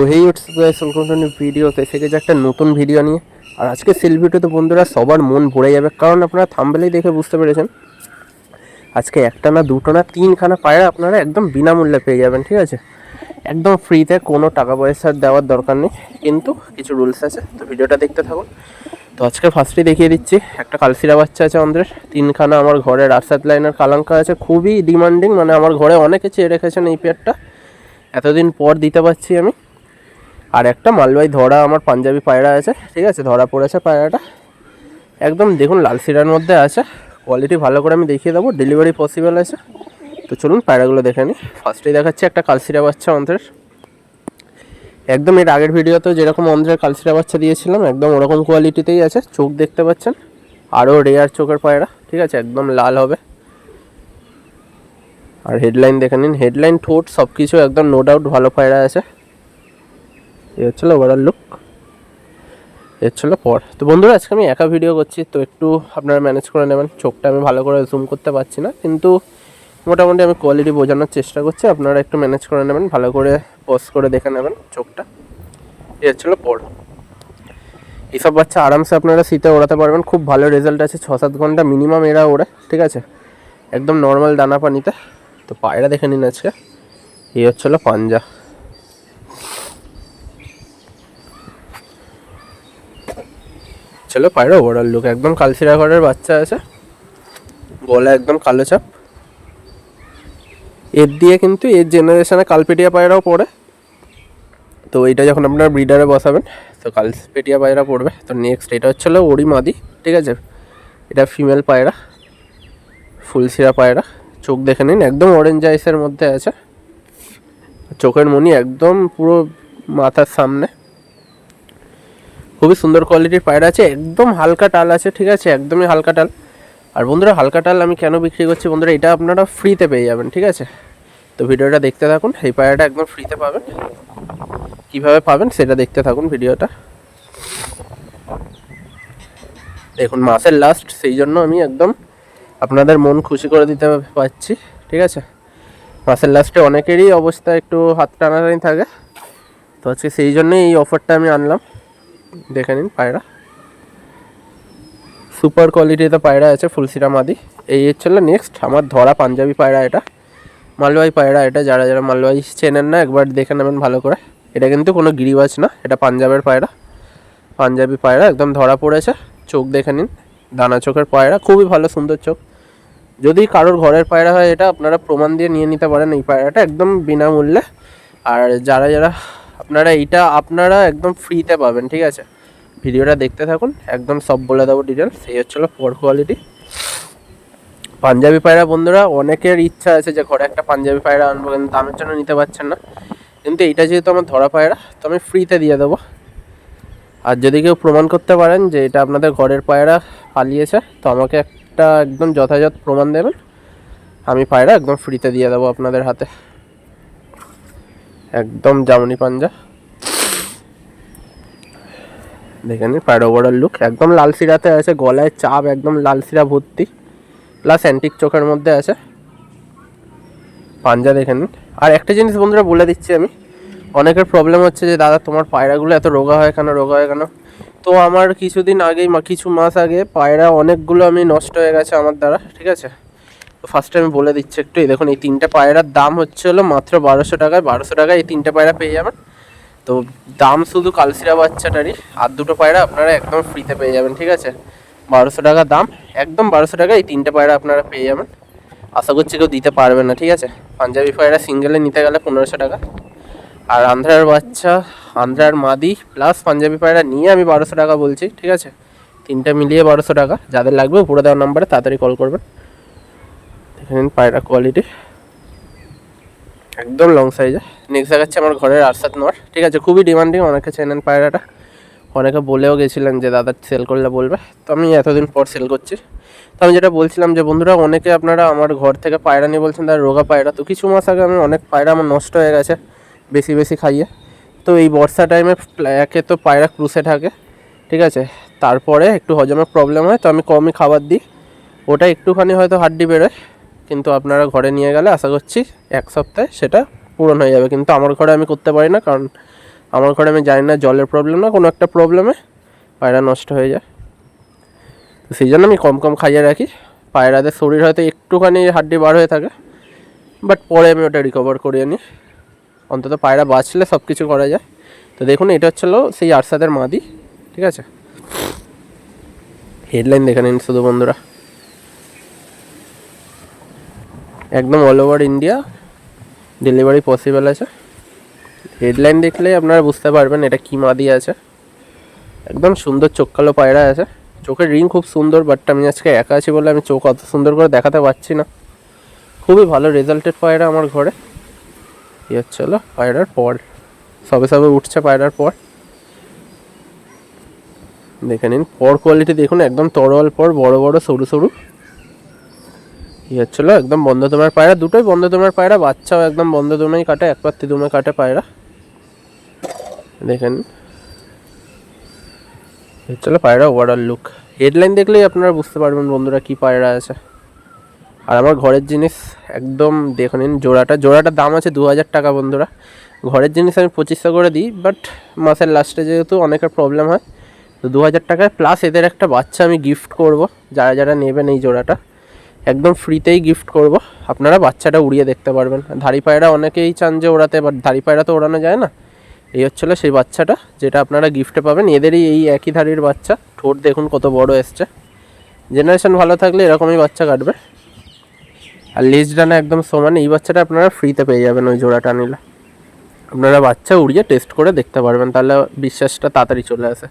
তো হেই welcome video তো এসে গেছে একটা নতুন ভিডিও নিয়ে। আর আজকে সেল তো বন্ধুরা সবার মন ভরে যাবে, কারণ আপনারা থাম্বেলেই দেখে বুঝতে পেরেছেন। আজকে একটা না দুটো না তিনখানা পায়রা আপনারা একদম বিনামূল্যে পেয়ে যাবেন, ঠিক আছে? একদম ফ্রিতে কোনো টাকা পয়সা দেওয়ার দরকার নেই, কিন্তু কিছু রুলস আছে, তো ভিডিওটা দেখতে থাকুন। তো আজকে ফার্স্টেই দেখিয়ে দিচ্ছি, একটা কালসিরা বাচ্চা আছে আমাদের, তিনখানা আমার ঘরে রাস্তাত লাইনের কালাঙ্কা আছে, খুবই ডিমান্ডিং মানে আমার ঘরে অনেকে চেয়ে রেখেছেন এই পেয়ারটা এতদিন পর দিতে পারছি আমি। আর একটা মালবাই ধরা আমার পাঞ্জাবি পায়রা আছে, ঠিক আছে? ধরা পড়েছে পায়রাটা। একদম দেখুন, লাল সিরার মধ্যে আছে। কোয়ালিটি ভালো করে আমি দেখিয়ে দেবো ডেলিভারি পসিবল আছে। তো চলুন, পায়রাগুলো দেখে নিই। ফার্স্টেই দেখাচ্ছি একটা কালসিরা বাচ্চা আমাদের একদম এর আগের ভিডিওতেও যেরকম অন্ধ্রের কালসিরা বাচ্চা দিয়েছিলাম, একদম ওরকম কোয়ালিটিতেই আছে। চোখ দেখতে পাচ্ছেন, আরও রেয়ার চোখের পায়রা, ঠিক আছে? একদম লাল হবে। আর হেডলাইন দেখে নিন। হেডলাইন ঠোঁট সব কিছু একদম নো ডাউট ভালো পায়রা আছে। এই হচ্ছিল ওভারঅল লুক এর ছিল পর। তো বন্ধুরা, আজকে আমি একা ভিডিও করছি, তো একটু আপনারা ম্যানেজ করে নেবেন। চোখটা আমি ভালো করে জুম করতে পারছি না, কিন্তু মোটামুটি আমি কোয়ালিটি বোঝানোর চেষ্টা করছি। আপনারা একটু ম্যানেজ করে নেবেন, ভালো করে পোস্ট করে দেখে নেবেন চোখটা। এই হচ্ছিল পর। এইসব বাচ্চা আরামসে আপনারা শীতে ওড়াতে পারবেন। খুব ভালো রেজাল্ট আছে ছ সাত ঘণ্টা মিনিমাম এরা ওড়ে, ঠিক আছে? একদম নর্মাল দানা পানিতে। তো পায়রা দেখে নিন আজকে। এই হচ্ছিল পাঞ্জা। চলো পায়রা ওভারঅল লুক। একদম কালসিরা ঘরের বাচ্চা আছে। গলা একদম কালো চাপ। এর দিয়ে কিন্তু এর জেনারেশনে কালপেটিয়া পায়রাও পড়ে। তো এটা যখন আপনার ব্রিডারে বসাবেন, তো কালপেটিয়া পায়রা পড়বে। তো নেক্সট এটা হচ্ছে হলো ওড়ি মাদি, ঠিক আছে? এটা ফিমেল পায়রা ফুলসিরা পায়রা। চোখ দেখে নিন, একদম অরেঞ্জ আইসের মধ্যে আছে। চোখের মনি একদম পুরো মাথার সামনে। খুবই সুন্দর কোয়ালিটির পায়রা আছে, একদম হালকা টাল আছে, ঠিক আছে? একদমই হালকা টাল। আর বন্ধুরা, হালকা টাল আমি কেন বিক্রি করছি বন্ধুরা, এটা আপনারা ফ্রিতে পেয়ে যাবেন, ঠিক আছে? তো ভিডিওটা দেখতে থাকুন, এই পায়রাটা একদম ফ্রিতে পাবেন। কীভাবে পাবেন সেটা দেখতে থাকুন ভিডিওটা। দেখুন, মাসের লাস্ট সেই জন্য আমি একদম আপনাদের মন খুশি করে দিতে পারছি, ঠিক আছে? মাসের লাস্টে অনেকেরই অবস্থা একটু হাত টানাটানি থাকে। তো আজকে সেই জন্যই এই অফারটা আমি আনলাম। দেখে নিন পায়রা। সুপার কোয়ালিটিতে পায়রা আছে ফুলসিরা মাদি এই হচ্ছিল নেক্সট আমার ধরা পাঞ্জাবি পায়রা এটা। মালওয়াই পায়রা এটা, যারা যারা মালওয়াই চেনেন না, একবার দেখে নেবেন ভালো করে। এটা কিন্তু কোনো গিরিবাজ না, এটা পাঞ্জাবের পায়রা। পাঞ্জাবি পায়রা, একদম ধরা পড়েছে। চোখ দেখে নিন, দানা চোখের পায়রা, খুবই ভালো, সুন্দর চোখ। যদি কারোর ঘরের পায়রা হয়, এটা আপনারা প্রমাণ দিয়ে নিয়ে নিতে পারেন এই পায়রাটা, একদম বিনামূল্যে। আর যারা যারা আপনারা এইটা আপনারা একদম ফ্রিতে পাবেন, ঠিক আছে? ভিডিওটা দেখতে থাকুন, একদম সব বলে দেবো ডিটেলস এই হচ্ছিল ফোর কোয়ালিটি পাঞ্জাবি পায়রা বন্ধুরা, অনেকের ইচ্ছা আছে যে ঘরে একটা পাঞ্জাবি পায়রা আনব, কিন্তু দামের জন্য নিতে পারছেন না। কিন্তু এইটা যেহেতু আমার ধরা পায়রা, তো আমি ফ্রিতে দিয়ে দেবো। আর যদি কেউ প্রমাণ করতে পারেন যে এটা আপনাদের ঘরের পায়রা পালিয়েছে, তো আমাকে একটা একদম যথাযথ প্রমাণ দেবেন। আমি পায়রা একদম ফ্রিতে দিয়ে দেবো আপনাদের হাতে। একদম জামনি পাঞ্জা। দেখে নিন পায়রা ওভারঅল লুক একদম লাল সিরাতে আছে, গলায় চাপ, একদম লাল সিরা ভর্তি। প্লাস অ্যান্টিক চোখের মধ্যে আছে। পাঞ্জা দেখে নিন আর একটা জিনিস বন্ধুরা বলে দিচ্ছি আমি, অনেকের প্রবলেম হচ্ছে যে, দাদা, তোমার পায়রাগুলো এত রোগা হয় কেন, রোগা হয় কেন? তো আমার কিছুদিন আগেই কিছু মাস আগে পায়রা অনেকগুলো আমি নষ্ট হয়ে গেছে আমার দ্বারা, ঠিক আছে? ফার্স্টে আমি বলে দিচ্ছি একটু, এই দেখুন, এই তিনটে পায়রার দাম হচ্ছে হলো মাত্র বারোশো টাকায়। বারোশো টাকায় এই তিনটে পায়রা পেয়ে যাবেন। তো দাম শুধু কালসিরা বাচ্চাটারই, আর দুটো পায়রা আপনারা একদম ফ্রিতে পেয়ে যাবেন, ঠিক আছে? বারোশো টাকা দাম, একদম বারোশো টাকা এই তিনটে পায়রা আপনারা পেয়ে যাবেন। আশা করছি কেউ দিতে পারবে না, ঠিক আছে? পাঞ্জাবি পায়রা সিঙ্গেলে নিতে গেলে পনেরোশো টাকা। আর আন্ধ্রার বাচ্চা আন্ধ্রার মাদি প্লাস পাঞ্জাবি পায়রা নিয়ে আমি বারোশো টাকা বলছি, ঠিক আছে? তিনটা মিলিয়ে বারোশো টাকা। যাদের লাগবে উপরে দেওয়ার নাম্বারে তাড়াতাড়ি কল করবেন। নিন পায়রা কোয়ালিটি একদম লং সাইজে নেক্সট দেখাচ্ছে আমার ঘরের আরসাদ নোয়ার ঠিক আছে, খুবই ডিমান্ডিং অনেকে চেনেন পায়রাটা। অনেকে বলেও গেছিলেন যে, দাদা সেল করলে বলবে। তো আমি এতদিন পর সেল করছি। তো আমি যেটা বলছিলাম যে, বন্ধুরা, অনেকে আপনারা আমার ঘর থেকে পায়রা নিয়ে বলছেন তার রোগা পায়রা। তো কিছু মাস আগে আমি অনেক পায়রা আমার নষ্ট হয়ে গেছে, বেশি বেশি খাইয়ে। তো এই বর্ষা টাইমে একে তো পায়রা ক্রুসে থাকে, ঠিক আছে? তারপরে একটু হজমের প্রবলেম হয়, তো আমি কমই খাবার দিই। ওটা একটুখানি হয়তো হাড্ডি বেরোয়। কিন্তু আপনারা ঘরে নিয়ে গেলে আশা করছি এক সপ্তাহে সেটা পূরণ হয়ে যাবে। কিন্তু আমার ঘরে আমি করতে পারি না, কারণ আমার ঘরে আমি জানি না জলের প্রবলেম না, কোনো একটা প্রবলেমে পায়রা নষ্ট হয়ে যায়। তো সেই জন্য আমি কম কম খাইয়ে রাখি। পায়রাদের শরীর হয়তো একটুখানি হাড্ডি বার হয়ে থাকে বাট পরে আমি ওটা রিকভার করিয়ে নিই। অন্তত পায়রা বাঁচলে সব কিছু করা যায়। তো দেখুন, এটা হচ্ছিল সেই আরসাদের মাদি, ঠিক আছে? হেডলাইন দেখে নিন শুধু বন্ধুরা। একদম all over India delivery possible আছে। হেডলাইন দেখলেই আপনারা বুঝতে পারবেন এটা কী মাদি আছে। একদম সুন্দর চোখ কালো পায়রা আছে। চোখের রিং খুব সুন্দর বাট আমি আজকে একা আছি বলে আমি চোখ অত সুন্দর করে দেখাতে পারছি না। খুবই ভালো রেজাল্টেড পায়রা আমার ঘরে। ইয়ে হলো পায়রার পর সবে সবে উঠছে পায়রার পর দেখে নিন, পর কোয়ালিটি দেখুন, একদম তরোয়াল পর বড় বড় সরু সরু। এই হচ্ছিল, একদম বন্ধ দমের পায়রা, দুটোই বন্ধ দমের পায়রা, বাচ্চাও একদম বন্ধ দমেই কাটে, এক পাত্তি দমে কাটে পায়রা। দেখেন। হচ্ছিল পায়রা ওভারঅল লুক হেডলাইন দেখলেই আপনারা বুঝতে পারবেন বন্ধুরা কি পায়রা আছে। আর আমার ঘরের জিনিস একদম দেখে নিন, জোড়াটা, জোড়াটার দাম আছে দু হাজার টাকা বন্ধুরা। ঘরের জিনিস আমি পঁচিশশো করে দিই বাট মাসের লাস্টে যেহেতু অনেকের প্রবলেম হয়, তো দু হাজার টাকায় প্লাস এদের একটা বাচ্চা আমি গিফট করব, যারা যারা নেবেন এই জোড়াটা। একদম ফ্রিতেই গিফট করব। আপনারা বাচ্চাটা উড়িয়ে দেখতে পারবেন। ধাড়ি পায়রা অনেকেই চান যে ওড়াতে বাট ধাড়ি পায়রা তো ওড়ানো যায় না। এই হচ্ছিল সেই বাচ্চাটা, যেটা আপনারা গিফটে পাবেন। এদেরই এই একই ধাড়ির বাচ্চা। ঠোঁট দেখুন কত বড় এসছে। জেনারেশন ভালো থাকলে এরকমই বাচ্চা কাটবে। আর লেজ ডানা একদম সমান, এই বাচ্চাটা আপনারা ফ্রিতে পেয়ে যাবেন ওই জোড়াটা নিলে। আপনারা বাচ্চা উড়িয়ে টেস্ট করে দেখতে পারবেন। তাহলে বিশ্বাসটা তাড়াতাড়ি চলে আসে।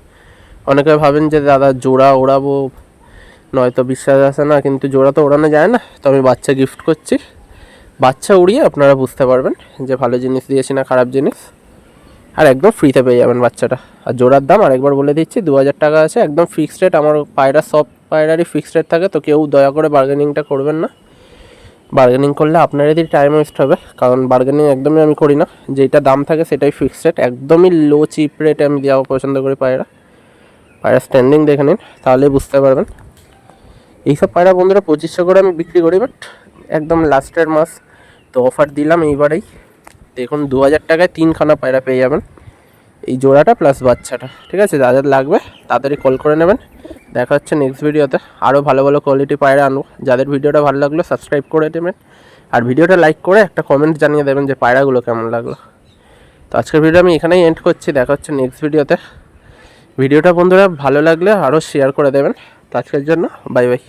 অনেকে ভাবেন যে, দাদা, জোড়া ওড়াবো নয়তো বিশ্বাস আসে না, কিন্তু জোড়া তো ওড়ানো যায় না, তো আমি বাচ্চা গিফট করছি। বাচ্চা উড়িয়ে আপনারা বুঝতে পারবেন যে ভালো জিনিস দিয়েছি না খারাপ জিনিস। আর একদম ফ্রিতে পেয়ে যাবেন বাচ্চাটা। আর জোড়ার দাম আরেকবার বলে দিচ্ছি দু হাজার টাকা আছে, একদম ফিক্সড রেট আমার পায়রা সব পায়রারই ফিক্সড রেট থাকে, তো কেউ দয়া করে বার্গেনিংটা করবেন না। বার্গেনিং করলে আপনারই টাইম ওয়েস্ট হবে, কারণ বার্গেনিং একদমই আমি করি না। যেটা দাম থাকে সেটাই ফিক্সড রেট একদমই লো চিপ রেটে আমি দেওয়া পছন্দ করি পায়রা। পায়রা স্ট্যান্ডিং দেখে নিন তাহলে বুঝতে পারবেন। এইসব পায়রা বন্ধুরা পঁচিশশো করে আমি বিক্রি করি বাট একদম লাস্টের মাস। তো অফার দিলাম এইবারেই। দেখুন দু হাজার টাকায় তিনখানা পায়রা পেয়ে যাবেন। এই জোড়াটা প্লাস বাচ্চাটা, ঠিক আছে? যাদের লাগবে, তাড়াতাড়ি কল করে নেবেন। দেখা হচ্ছে নেক্সট ভিডিওতে আরও ভালো ভালো কোয়ালিটি পায়রা আনব। যাদের ভিডিওটা ভালো লাগল সাবস্ক্রাইব করে দেবেন। আর ভিডিওটা লাইক করে একটা কমেন্ট জানিয়ে দেবেন যে পায়রাগুলো কেমন লাগল। তো আজকের ভিডিও আমি এখানেই এন্ড করছি। দেখা হচ্ছে নেক্সট ভিডিওতে ভিডিওটা বন্ধুরা ভালো লাগলে আরও শেয়ার করে দেবেন। আজকের জন্য বাই বাই।